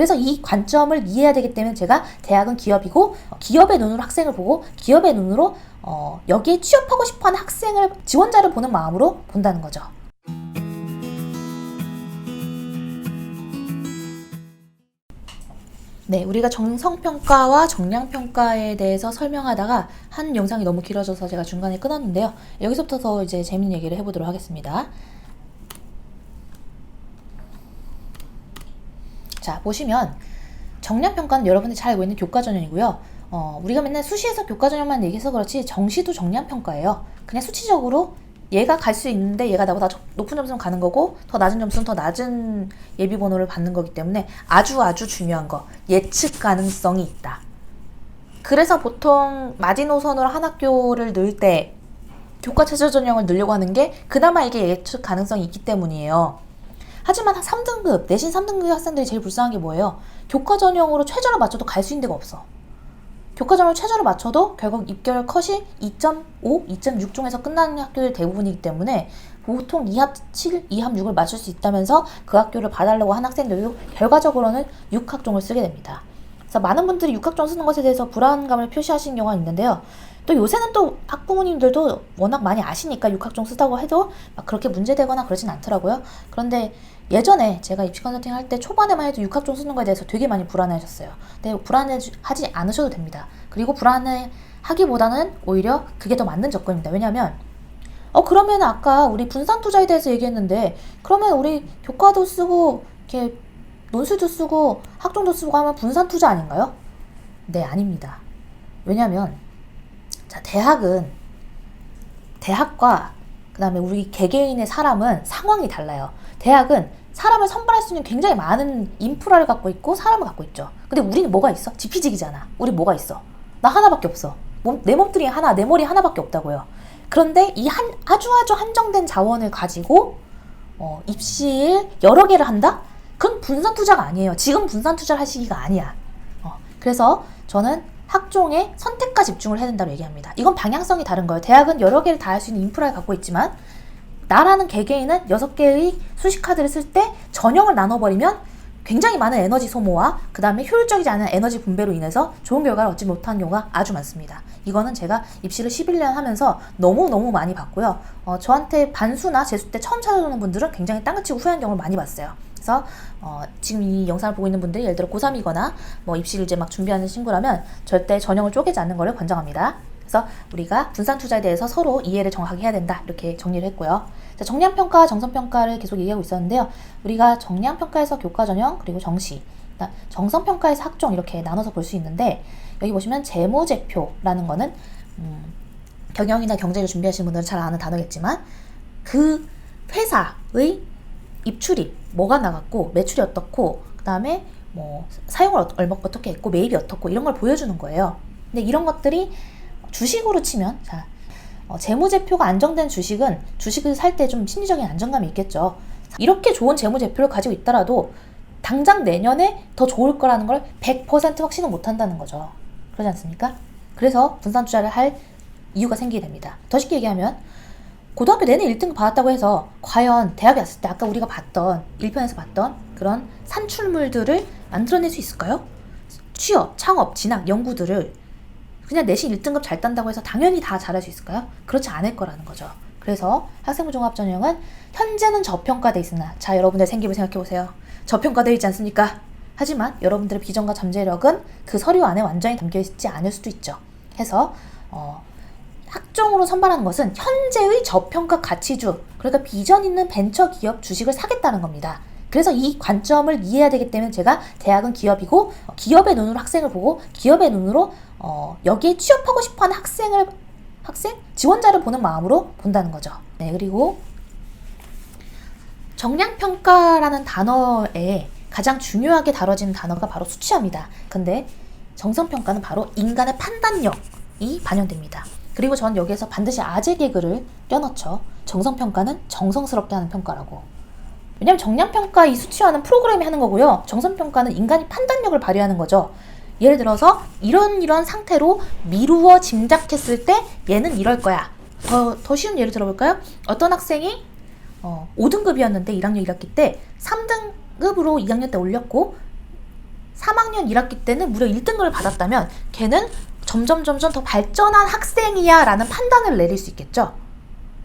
그래서 이 관점을 이해해야 되기 때문에 제가 대학은 기업이고 어, 기업의 눈으로 학생을 보고 기업의 눈으로 어, 여기에 취업하고 싶어하는 학생을 지원자를 보는 마음으로 본다는 거죠. 네, 우리가 정성평가와 정량평가에 대해서 설명하다가 한 영상이 너무 길어져서 제가 중간에 끊었는데요. 여기서부터 더 이제 재밌는 얘기를 해보도록 하겠습니다. 자, 보시면 정량평가는 여러분들이 잘 알고 있는 교과전형이고요. 어, 우리가 맨날 수시에서 교과전형만 얘기해서 그렇지 정시도 정량평가예요. 그냥 수치적으로 얘가 갈 수 있는데 얘가 나보다 저- 높은 점수는 가는 거고 더 낮은 점수는 더 낮은 예비 번호를 받는 거기 때문에 아주 아주 중요한 거 예측 가능성이 있다. 그래서 보통 마지노선으로 한 학교를 넣을 때 교과 최저 전형을 넣으려고 하는 게 그나마 이게 예측 가능성이 있기 때문이에요. 하지만 3등급, 내신 3등급 학생들이 제일 불쌍한 게 뭐예요? 교과 전형으로 최저를 맞춰도 갈 수 있는 데가 없어. 교과 전형을 최저로 맞춰도 결국 입결 컷이 2.5, 2.6 중에서 끝나는 학교들 대부분이기 때문에 보통 2합 7, 2합 6을 맞출 수 있다면서 그 학교를 봐달라고 한 학생들도 결과적으로는 6학종을 쓰게 됩니다. 그래서 많은 분들이 6학종 쓰는 것에 대해서 불안감을 표시하시는 경우가 있는데요. 또 요새는 또 학부모님들도 워낙 많이 아시니까 6학종 쓰다고 해도 막 그렇게 문제되거나 그러진 않더라고요. 그런데 예전에 제가 입시 컨설팅 할 때 초반에만 해도 6학종 쓰는 거에 대해서 되게 많이 불안해하셨어요. 근데 불안해하지 않으셔도 됩니다. 그리고 불안해하기보다는 오히려 그게 더 맞는 접근입니다. 왜냐하면 어 그러면 아까 우리 분산 투자에 대해서 얘기했는데 그러면 우리 교과도 쓰고 이렇게 논술도 쓰고 학종도 쓰고 하면 분산 투자 아닌가요? 네 아닙니다. 왜냐하면 자 대학은 대학과 그다음에 우리 개개인의 사람은 상황이 달라요. 대학은 사람을 선발할 수 있는 굉장히 많은 인프라를 갖고 있고 사람을 갖고 있죠. 근데 우리는 뭐가 있어? 지피지기잖아. 우리 뭐가 있어? 나 하나밖에 없어. 몸, 내 몸뚱이 하나, 내 머리 하나밖에 없다고요. 그런데 이 한 아주 아주 한정된 자원을 가지고 어, 입시를 여러 개를 한다? 그건 분산 투자가 아니에요. 지금 분산 투자를 할 시기가 아니야. 어, 그래서 저는 학종에 선택과 집중을 해야 된다고 얘기합니다. 이건 방향성이 다른 거예요. 대학은 여러 개를 다 할 수 있는 인프라를 갖고 있지만 나라는 개개인은 여섯 개의 수식 카드를 쓸 때 전형을 나눠버리면 굉장히 많은 에너지 소모와 그 다음에 효율적이지 않은 에너지 분배로 인해서 좋은 결과를 얻지 못한 경우가 아주 많습니다. 이거는 제가 입시를 11년 하면서 너무너무 많이 봤고요. 어, 저한테 반수나 재수 때 처음 찾아오는 분들은 굉장히 땅을 치고 후회하는 경우를 많이 봤어요. 그래서 어, 지금 이 영상을 보고 있는 분들이 예를 들어 고3이거나 뭐 입시를 이제 막 준비하는 친구라면 절대 전형을 쪼개지 않는 것을 권장합니다. 그래서 우리가 분산 투자에 대해서 서로 이해를 정확하게 해야 된다. 이렇게 정리를 했고요. 자, 정량평가, 정성평가를 계속 얘기하고 있었는데요. 우리가 정량평가에서 교과 전형, 그리고 정시, 그다음 정성평가에서 학종 이렇게 나눠서 볼 수 있는데 여기 보시면 재무제표라는 거는 음, 경영이나 경제를 준비하시는 분들은 잘 아는 단어겠지만 그 회사의 입출입 뭐가 나갔고 매출이 어떻고 그 다음에 뭐 사용을 어- 얼마 어떻게 했고 매입이 어떻고 이런 걸 보여주는 거예요. 근데 이런 것들이 주식으로 치면 자 어, 재무제표가 안정된 주식은 주식을 살 때 좀 심리적인 안정감이 있겠죠. 이렇게 좋은 재무제표를 가지고 있더라도 당장 내년에 더 좋을 거라는 걸 100% 확신은 못 한다는 거죠. 그러지 않습니까? 그래서 분산 투자를 할 이유가 생기게 됩니다. 더 쉽게 얘기하면 고등학교 내내 1등급 받았다고 해서 과연 대학에 왔을 때 아까 우리가 봤던 1편에서 봤던 그런 산출물들을 만들어낼 수 있을까요? 취업, 창업, 진학, 연구들을 그냥 내신 1등급 잘 딴다고 해서 당연히 다 잘할 수 있을까요? 그렇지 않을 거라는 거죠. 그래서 학생부 종합 전형은 현재는 저평가돼 있으나 자 여러분들 생기부 생각해 보세요. 저평가되어 있지 않습니까? 하지만 여러분들의 비전과 잠재력은 그 서류 안에 완전히 담겨 있지 않을 수도 있죠. 해서 어, 학종으로 선발하는 것은 현재의 저평가 가치주, 그러니까 비전 있는 벤처 기업 주식을 사겠다는 겁니다. 그래서 이 관점을 이해해야 되기 때문에 제가 대학은 기업이고 어, 기업의 눈으로 학생을 보고 기업의 눈으로 어, 여기에 취업하고 싶어하는 학생을 학생 지원자를 보는 마음으로 본다는 거죠. 네 그리고 정량평가라는 단어에 가장 중요하게 다뤄지는 단어가 바로 수치합니다. 근데 정성평가는 바로 인간의 판단력이 반영됩니다. 그리고 전 여기에서 반드시 아재 개그를 껴넣죠. 정성평가는 정성스럽게 하는 평가라고. 왜냐면 정량평가 이 수치화는 프로그램이 하는 거고요. 정성평가는 인간이 판단력을 발휘하는 거죠. 예를 들어서 이런 이런 상태로 미루어 짐작했을 때 얘는 이럴 거야. 더, 더 쉬운 예를 들어볼까요? 어떤 학생이 어, 5등급이었는데 1학년 1학기 때 3등급으로 2학년 때 올렸고 3학년 1학기 때는 무려 1등급을 받았다면 걔는 점점 점점 더 발전한 학생이야라는 판단을 내릴 수 있겠죠.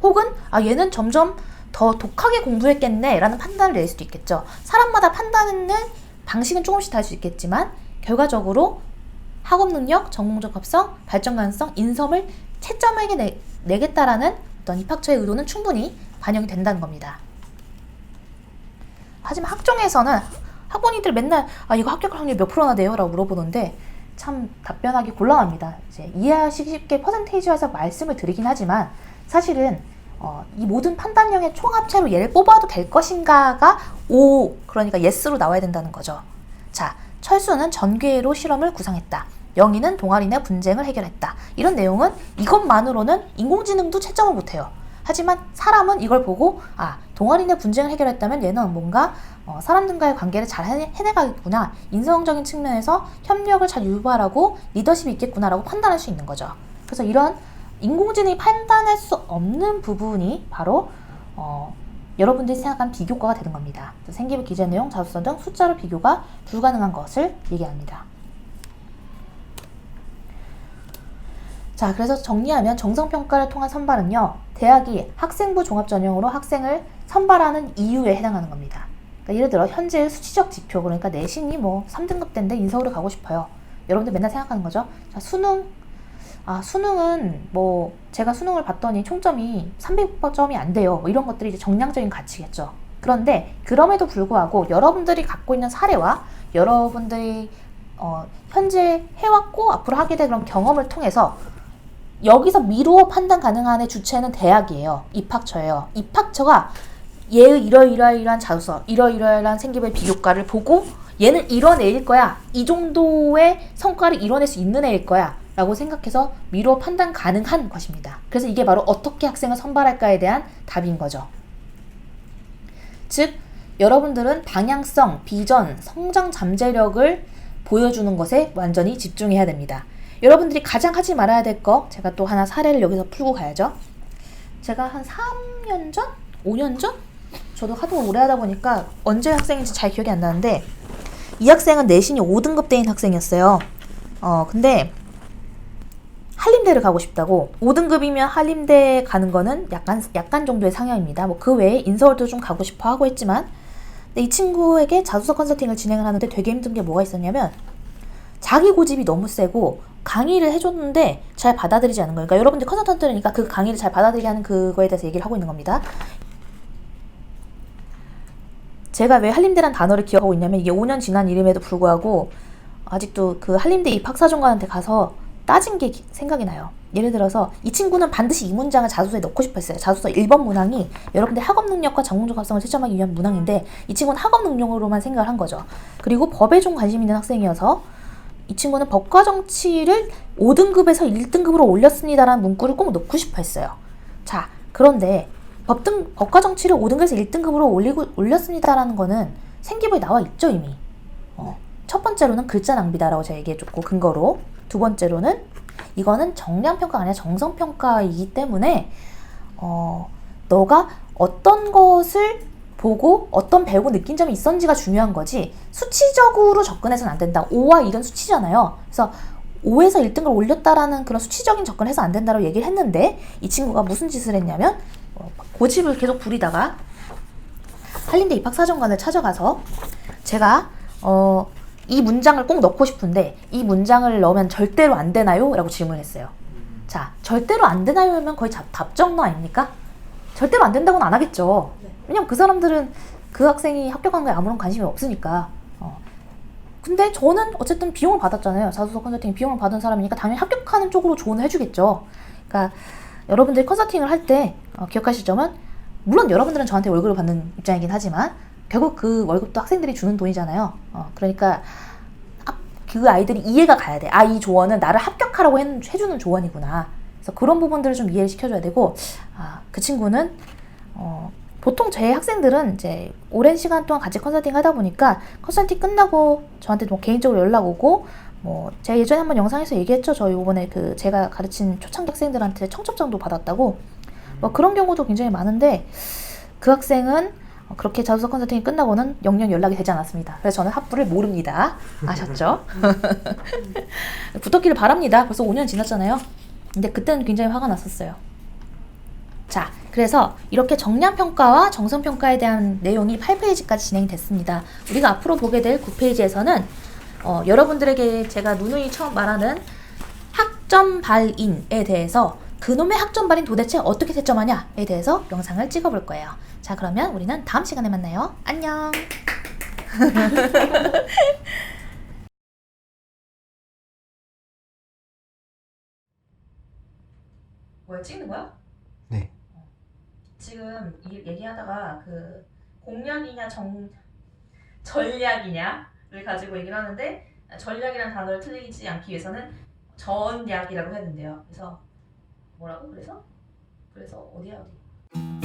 혹은 아 얘는 점점 더 독하게 공부했겠네라는 판단을 낼 수도 있겠죠. 사람마다 판단하는 방식은 조금씩 다를 수 있겠지만 결과적으로 학업 능력, 전공적 합성, 발전 가능성, 인성을 채점에게 내, 내겠다라는 어떤 입학처의 의도는 충분히 반영이 된다는 겁니다. 하지만 학종에서는 학부모님들 맨날 아 이거 합격 확률 몇 프로나 돼요? 라고 물어보는데 참 답변하기 곤란합니다. 이제 이해하시기 쉽게 퍼센테이지화해서 말씀을 드리긴 하지만 사실은 어, 이 모든 판단형의 총합체로 얘를 뽑아도 될 것인가가 O 그러니까 yes로 나와야 된다는 거죠. 자, 철수는 전교회로 실험을 구상했다. 영희는 동아리 내 분쟁을 해결했다. 이런 내용은 이것만으로는 인공지능도 채점을 못해요. 하지만 사람은 이걸 보고 아 동아리 내 분쟁을 해결했다면 얘는 뭔가 어, 사람들과의 관계를 잘 해내, 해내가겠구나 인성적인 측면에서 협력을 잘 유발하고 리더십이 있겠구나라고 판단할 수 있는 거죠. 그래서 이런 인공지능이 판단할 수 없는 부분이 바로 어, 여러분들이 생각한 비교과가 되는 겁니다. 생기부 기재 내용, 자소서 등 숫자로 비교가 불가능한 것을 얘기합니다. 자, 그래서 정리하면 정성평가를 통한 선발은요, 대학이 학생부 종합 전형으로 학생을 선발하는 이유에 해당하는 겁니다. 그러니까 예를 들어, 현재의 수치적 지표, 그러니까 내신이 뭐 3등급 대인데 인서울을 가고 싶어요. 여러분들 맨날 생각하는 거죠. 자, 수능, 아, 수능은 뭐, 제가 수능을 봤더니 총점이 300점이 안 돼요. 뭐 이런 것들이 이제 정량적인 가치겠죠. 그런데, 그럼에도 불구하고 여러분들이 갖고 있는 사례와 여러분들이 어, 현재 해왔고 앞으로 하게 될 그런 경험을 통해서 여기서 미루어 판단 가능한 의 주체는 대학이에요. 입학처예요. 입학처가 얘의 이러이러이러한 자소서, 이러이러이러한 생기부의 비교과를 보고 얘는 이런 애일 거야. 이 정도의 성과를 이뤄낼 수 있는 애일 거야. 라고 생각해서 미루어 판단 가능한 것입니다. 그래서 이게 바로 어떻게 학생을 선발할까에 대한 답인 거죠. 즉, 여러분들은 방향성, 비전, 성장 잠재력을 보여주는 것에 완전히 집중해야 됩니다. 여러분들이 가장 하지 말아야 될 거 제가 또 하나 사례를 여기서 풀고 가야죠. 제가 한 3년 전? 5년 전? 저도 하도 오래 하다 보니까 언제 학생인지 잘 기억이 안 나는데 이 학생은 내신이 5등급 대인 학생이었어요. 어, 근데 한림대를 가고 싶다고 5등급이면 한림대 가는 거는 약간 약간 정도의 상향입니다. 뭐 그 외에 인서울도 좀 가고 싶어 하고 했지만 근데 이 친구에게 자소서 컨설팅을 진행을 하는데 되게 힘든 게 뭐가 있었냐면 자기 고집이 너무 세고 강의를 해줬는데 잘 받아들이지 않는 거예요. 그러니까 여러분들 컨설턴트니까 그 강의를 잘 받아들이게 하는 그거에 대해서 얘기를 하고 있는 겁니다. 제가 왜 한림대란 단어를 기억하고 있냐면 이게 5년 지난 일임에도 불구하고 아직도 그 한림대 입학사정관한테 가서 따진 게 생각이 나요. 예를 들어서 이 친구는 반드시 이 문장을 자소서에 넣고 싶어 했어요. 자소서 1번 문항이 여러분들 학업 능력과 전공적 합성을 채점하기 위한 문항인데 이 친구는 학업 능력으로만 생각을 한 거죠. 그리고 법에 좀 관심 있는 학생이어서 이 친구는 법과 정치를 5등급에서 1등급으로 올렸습니다라는 문구를 꼭 넣고 싶어 했어요. 자, 그런데 법등, 법과 정치를 5등급에서 1등급으로 올리고, 올렸습니다라는 거는 생기부에 나와 있죠, 이미. 어, 첫 번째로는 글자 낭비다라고 제가 얘기해줬고, 근거로. 두 번째로는 이거는 정량평가가 아니라 정성평가이기 때문에, 어, 너가 어떤 것을 보고 어떤 배우고 느낀 점이 있었는지가 중요한 거지 수치적으로 접근해서는 안 된다. 5와 1은 수치잖아요. 그래서 5에서 1등을 올렸다라는 그런 수치적인 접근을 해서 안 된다고 얘기를 했는데 이 친구가 무슨 짓을 했냐면 어, 고집을 계속 부리다가 한림대 입학사정관을 찾아가서 제가 어, 이 문장을 꼭 넣고 싶은데 이 문장을 넣으면 절대로 안 되나요? 라고 질문했어요. 자, 절대로 안 되나요? 하면 거의 답정너 아닙니까? 절대로 안 된다고는 안 하겠죠. 왜냐면 그 사람들은 그 학생이 합격한 거에 아무런 관심이 없으니까. 어. 근데 저는 어쨌든 비용을 받았잖아요. 자소서 컨설팅 비용을 받은 사람이니까 당연히 합격하는 쪽으로 조언을 해주겠죠. 그러니까 여러분들이 컨설팅을 할때 어, 기억하실 점은 물론 여러분들은 저한테 월급을 받는 입장이긴 하지만 결국 그 월급도 학생들이 주는 돈이잖아요. 어, 그러니까 그 아이들이 이해가 가야 돼. 아, 이 조언은 나를 합격하라고 해, 해주는 조언이구나. 그래서 그런 부분들을 좀 이해를 시켜줘야 되고, 아, 그 친구는, 어, 보통 제 학생들은 이제 오랜 시간 동안 같이 컨설팅 하다 보니까 컨설팅 끝나고 저한테 뭐 개인적으로 연락 오고 뭐 제가 예전에 한번 영상에서 얘기했죠. 저희 이번에 그 제가 가르친 초창기 학생들한테 청첩장도 받았다고 뭐 그런 경우도 굉장히 많은데 그 학생은 어, 그렇게 자소서 컨설팅이 끝나고는 영영 연락이 되지 않았습니다. 그래서 저는 합부를 모릅니다. 아셨죠? 붙었기를 바랍니다. 벌써 5년 지났잖아요. 근데 그때는 굉장히 화가 났었어요. 자, 그래서 이렇게 정량평가와 정성평가에 대한 내용이 8페이지까지 진행이 됐습니다. 우리가 앞으로 보게 될 9페이지에서는 어, 여러분들에게 제가 누누이 처음 말하는 학점 발인에 대해서 그놈의 학점 발인 도대체 어떻게 채점하냐에 대해서 영상을 찍어볼 거예요. 자, 그러면 우리는 다음 시간에 만나요. 안녕! 뭐야, 찍는 거야? 네. 지금 이 얘기하다가 그 공략이냐 정 전략이냐를 가지고 얘기를 하는데 전략이라는 단어를 틀리지 않기 위해서는 전략이라고 된대요. 그래서 뭐라고? 그래서 그래서 어디야 어디?